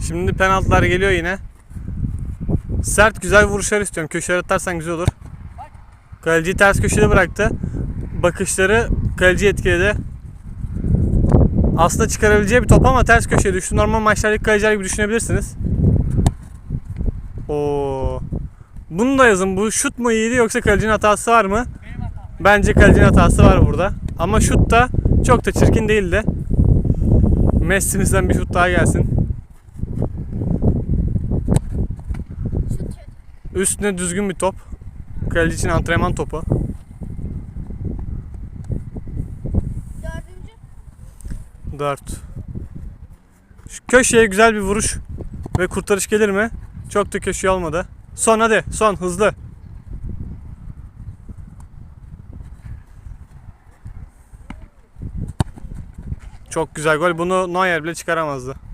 Şimdi penaltılar geliyor yine. Sert güzel vuruşlar istiyorum. Köşelere atarsan güzel olur. Kaleciyi ters köşede bıraktı. Bakışları kaleciyi etkiledi. Aslında çıkarabileceği bir top ama ters köşeye düştü. Normal maçlardaki kaleciler gibi düşünebilirsiniz. Oo. Bunu da yazın. Bu şut mu iyiydi yoksa kalecinin hatası var mı? Bence kalecinin hatası var burada. Ama şut da çok da çirkin değildi. Messi'mizden bir şut daha gelsin. Şut kötü. Üstüne düzgün bir top. Kaleci için antrenman topu. Dördüncü. 4. Şu köşeye güzel bir vuruş ve kurtarış gelir mi? Çok da köşeye olmadı. Son hadi. Son hızlı. Çok güzel gol. Bunu Neuer bile çıkaramazdı.